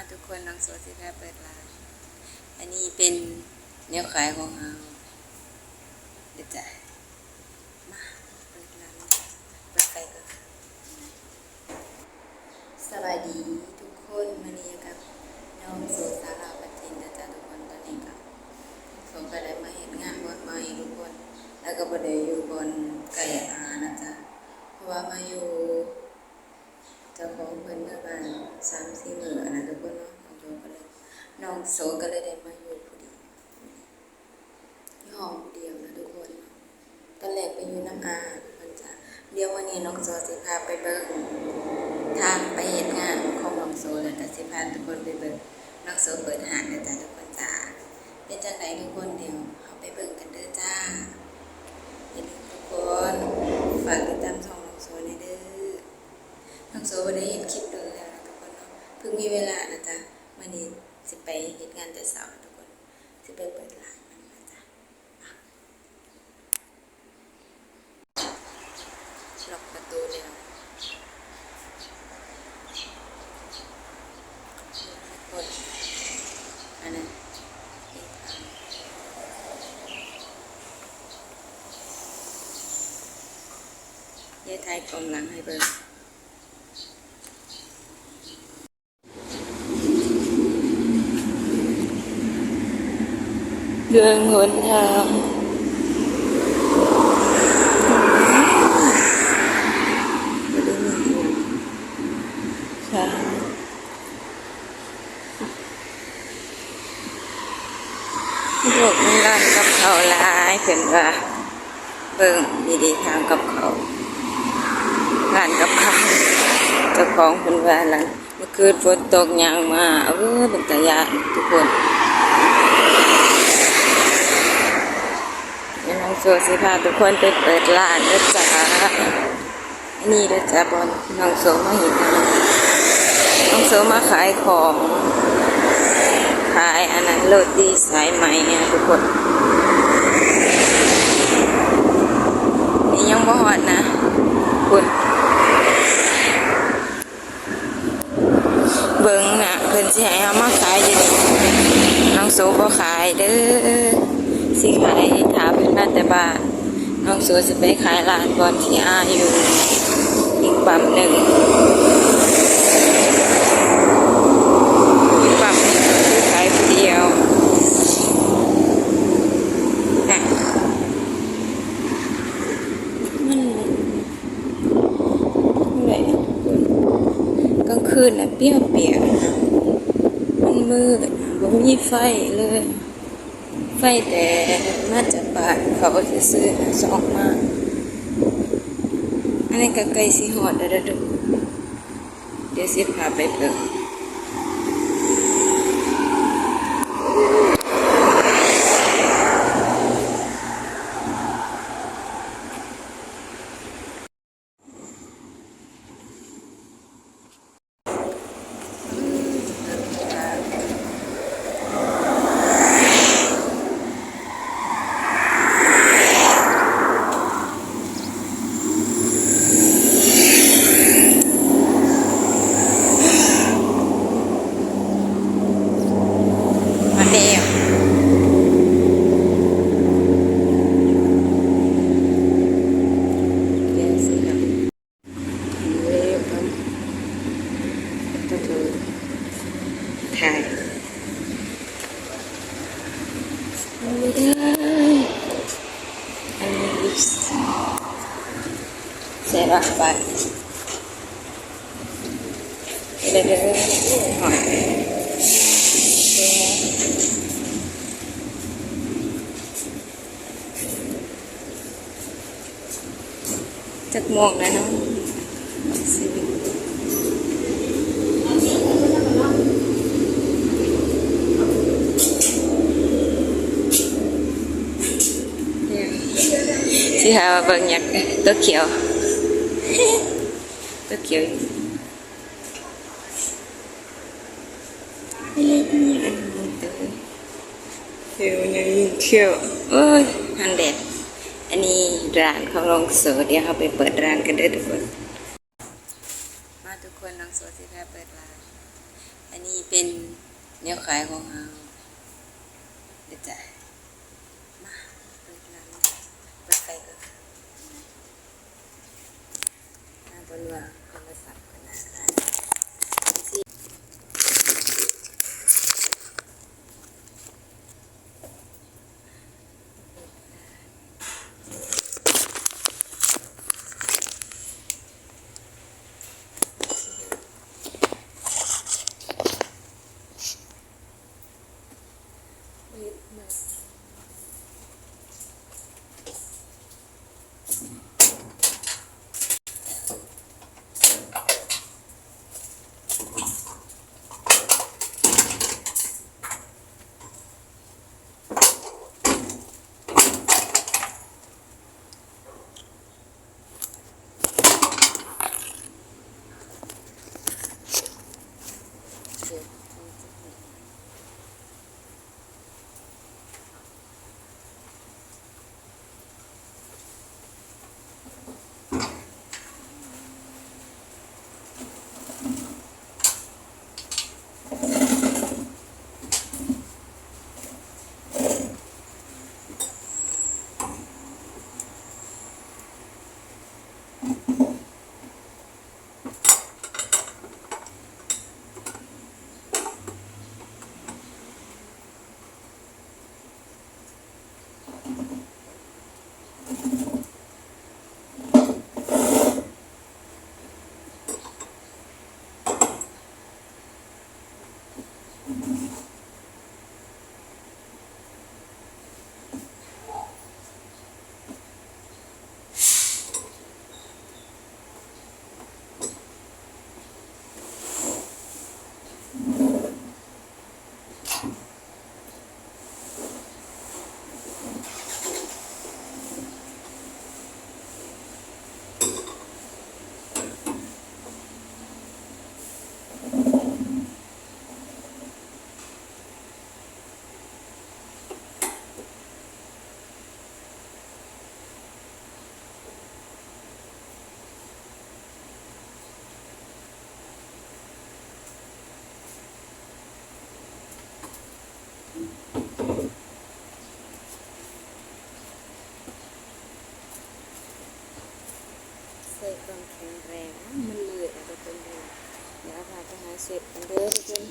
มาทุกคนน้องโซสิแพรเปิดร้าน อันนี้เป็นเนื้อขายของเราเดี๋ยวจะมาเปิดร้านเปิดไฟก่อนสวัสดีทุกคนมานี่กับน้องโซสาราปัจจินนะจ๊ะทุกคนตอนนี้ก็สงก็ได้มาเห็นงานบนใหม่ทุกคน แล้วก็บ่ได้อยู่บนไก่อานะจ๊ะเพราะว่ามาอยู่ เจ้าของเพิ่นเมื่อประมาณสามสี่มื้อนะทุกคนเนาะน้องโจก็เลย น้องโซก็เลยได้มาอยู่พอดีที่ห้องผู้เดียวนะทุกคนตอนแรกไปอยู่น้ำอามันจะเดี๋ยววันนี้น้องโซสิพาไปเบิ่งทางไปเฮ็ดงานของน้องโซแล้วก็สิพาทุกคนไปเบิ่งน้องโซเปิดห้างนะจ๊ะทุกคนจ้าเป็นจังไดทุกคนเดี๋ยวเอาไปเบิ่งกันเด้อจ้าอย่าลืมทุกคนฝากติดตามช่องน้องโซในอยเด้อ น้องโซบ่ได้เห็นคลิปโดนแล้วนะทุกคนเนาะเพิ่งมีเวลานะจ๊ะมื้อนี้สิไปเฮ็ดงานแต่เช้านะทุกคนสิไปเปิดร้านมันนะจ๊ะอะล็อกประตูแล้วทุกคนอันนั้นเป็นทาง ยายไทยกลมหลังให้เบิ่งเรื่องหนทางค่ะพวกมันร้านกับเขาวหลายเพิ่นว่าเบิ่งดีๆทางกับ ร้านกับเขาวเจ้าของเพิ่นว่าหลังเมื่อคืนฝนตกยางมาเออเป็นตายานทุกคนยวน้องโซสิพาทุกคนไปเปิดร้านนะจ๊ะนี่นะจ๊ะบอลน้องโซมาเห็นนะน้องโซมาขายของขายอันนั้นโรตีสายไหมเนี่ทุกคนนี่ยังบ่ฮอดนะคุณ เบิ่งนะเพิ่นสิให้เอามาขายอยู่นี่น้อง โซบ่ขายเด้อสิขายถามเป็นมาแต่บ้านน้องโซสิไปขายร้านบอนที่อาอยู่อีกปั๊มหนึ่งปั๊มหนึ่งคือขายผู้เดียวนะมันเหนื่อยกลางคืนนะเปรี้ยวเปียกมันมืด บ่มีไฟเลย ไฟแต่มาจากบ้านเขาจะซื้อสองมาอันนี้ก็ใกล้สิหอดเด้อเด้อเดี๋ยวสิพาไปเบิ่งมาเดียวเดี๋ยวสิครับเร็วครับก็คือถ่าย ไม่ได้อันนี้ลิป ที่หาวเบิ่งอยากตัวเขียว ตัวเขียวเขียวยังยิ่งเขียวโอ้ยฮันเดดอันนี้ร้านเขาลองโสเดี๋ยวเขาไปเปิดร้านกันเด้อทุกคน มาทุกคนลองโสที่แพ้เปิดร้าน อันนี้เป็นเนื้อขายของเราเดี๋ยวจ้ะ 温暖 หาจะหาเสร็จกันเด้อทุกคน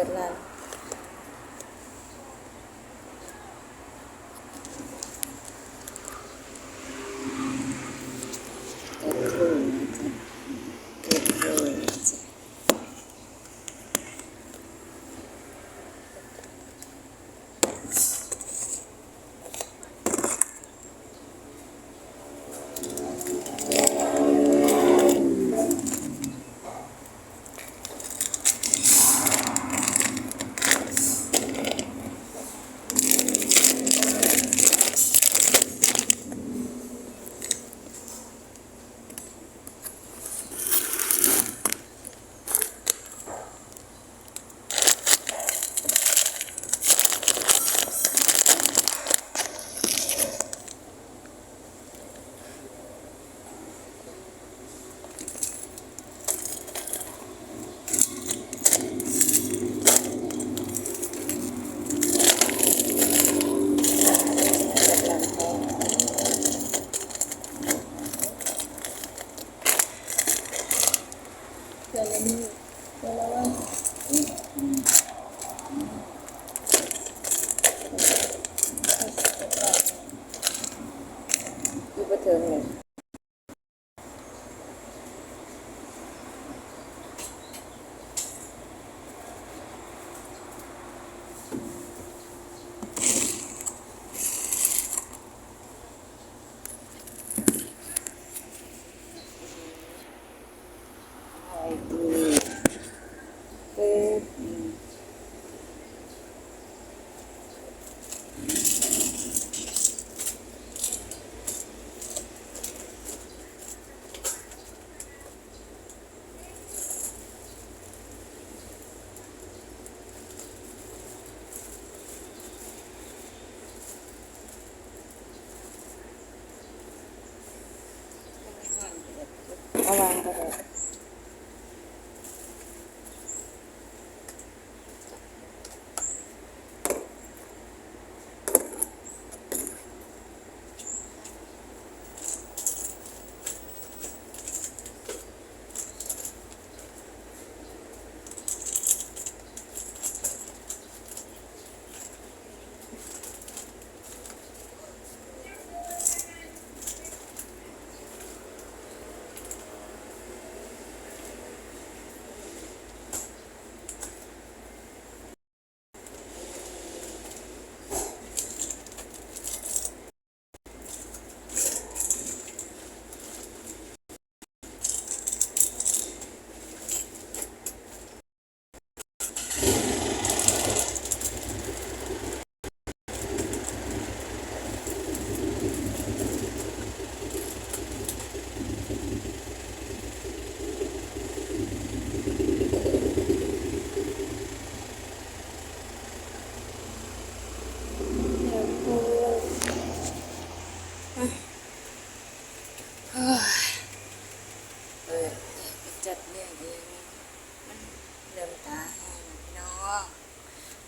Fernández.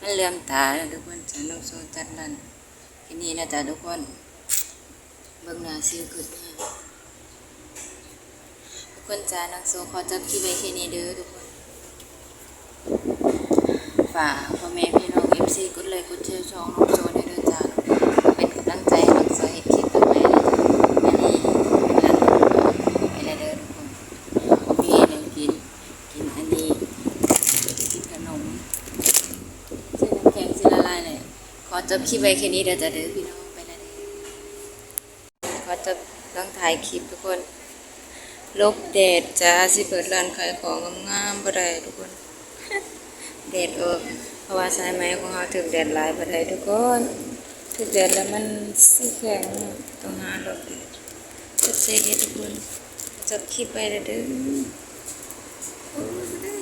มันเลื่อมตาแล้วทุกคนจะน้องโซจัดนั่นทีนี้นะจ๊ะทุกคน เบิ่งหน้าซิวขึ้นมาทุกคนจ้าน้องโซขอจับคู่ไว้แค่นี้เด้อทุกคน ฝากพ่อแม่พี่น้องเอฟซีกดเลยกดแชร์ช่องน้องโซนให้ด้วยจ้าเป็นกำลังใจให้น้องโซเห็นคลิปต่อไปเลยจ้าอันนี้เวลาเดินทุกคนมีหนึ่งกิน กินอันนี้กินขนมเส้นน้ำแข็งสิละลายเลยขอ จบคลิปไว้แค่นี้เดี๋ยวจะเดินพี่น้องไปแล้วเด้อขอจบต้องถ่ายคลิปทุกคน ลบแดดจ้าสิเปิดร้านขายของงามๆบ่ได้ทุกคนแดดออกเพราะว่าสายไหมของเราถึงแดดหลายบ่ได้ทุกคนถึงแดดแล้วมันสิแข็งต้องหาลบแดดจบเซ็ทุกคนจบคลิปไปแล้วเด้อโอ้ยบ่ได้